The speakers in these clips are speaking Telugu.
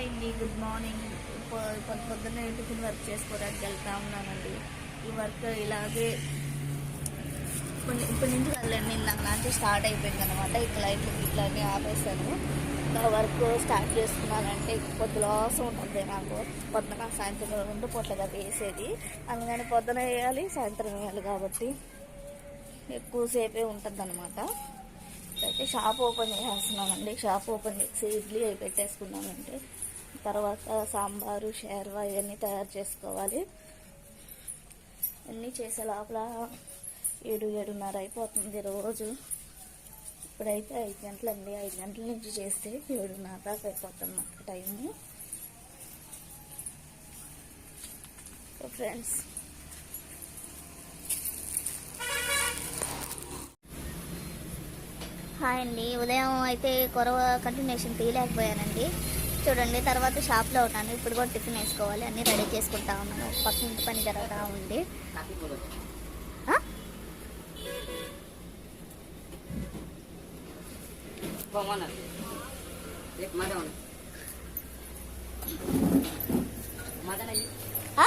హాయ్ అండి గుడ్ మార్నింగ్ పొ- పొద్దు పొద్దున్నే టిఫిన్ వర్క్ చేసుకోవడానికి వెళ్తా ఉన్నానండి. ఈ వర్క్ ఇలాగే కొన్ని ఇప్పటి నుంచి కదండి నాకు నుంచి స్టార్ట్ అయిపోయింది అనమాట ఇట్లా ఇట్లా ఇట్లానే ఆపేసాను ఇంకా వర్క్ స్టార్ట్ చేసుకున్నానంటే పొద్దు లాస్ ఉంటుంది నాకు. పొద్దున సాయంత్రం రెండు పొట్లగా వేసేది. అందుకని పొద్దున వేయాలి సాయంత్రం వేయాలి కాబట్టి ఎక్కువసేపే ఉంటుంది అనమాట అయితే షాప్ ఓపెన్ చేసేస్తున్నానండి షాప్ ఓపెన్ చేసి ఇడ్లీ అవి పెట్టేసుకున్నానంటే తర్వాత సాంబారు షేర్వా ఇవన్నీ తయారు చేసుకోవాలి. అన్నీ చేసే లోపల ఏడు ఏడున్నర అయిపోతుంది రోజు. ఇప్పుడైతే ఐదు గంటలండి. ఐదు గంటల నుంచి చేస్తే ఏడున్నర దాకా అయిపోతుంది మాకు టైము. ఫ్రెండ్స్ హాయ్ అండి. ఉదయం అయితే కొరవ కంటిన్యూషన్ తీయలేకపోయానండి. చూడండి తర్వాత షాప్లో ఉన్నాను. ఇప్పుడు కూడా టిఫిన్ వేసుకోవాలి. అన్నీ రెడీ చేసుకుంటా ఉన్నాను. పక్క ఇంటి పని జరుగుతూ ఉంది. ఆ?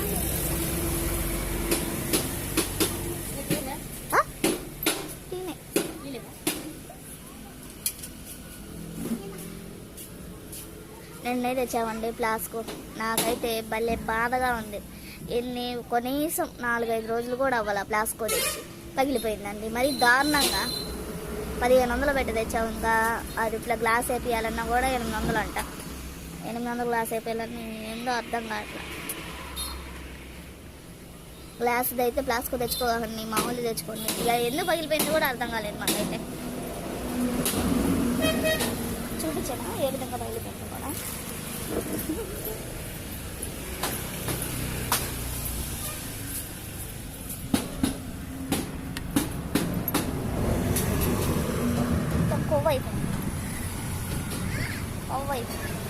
నిన్నే తెచ్చామండి ప్లాస్కు. నాకైతే భలే బాధగా ఉంది. ఎన్ని కనీసం నాలుగైదు రోజులు కూడా అవ్వాలి ప్లాస్కో తెచ్చి. పగిలిపోయిందండి. మరి దారుణంగా పదిహేను వందలు పెట్టి తెచ్చాము ఇంకా అది ఇట్లా గ్లాస్ వేపియాలన్నా కూడా ఎనిమిది వందలు అంట. ఎనిమిది వందలు గ్లాస్ వేపియాలని ఏందో అర్థం కావట్లా. గ్లాస్ది అయితే ప్లాస్కో తెచ్చుకోవాలండి మామూలు తెచ్చుకోండి. ఇలా ఎందుకు పగిలిపోయింది కూడా అర్థం కాలేదు మాకైతే. చూపించనా? ఏ విధంగా పగిలిపోయింది? บ่อย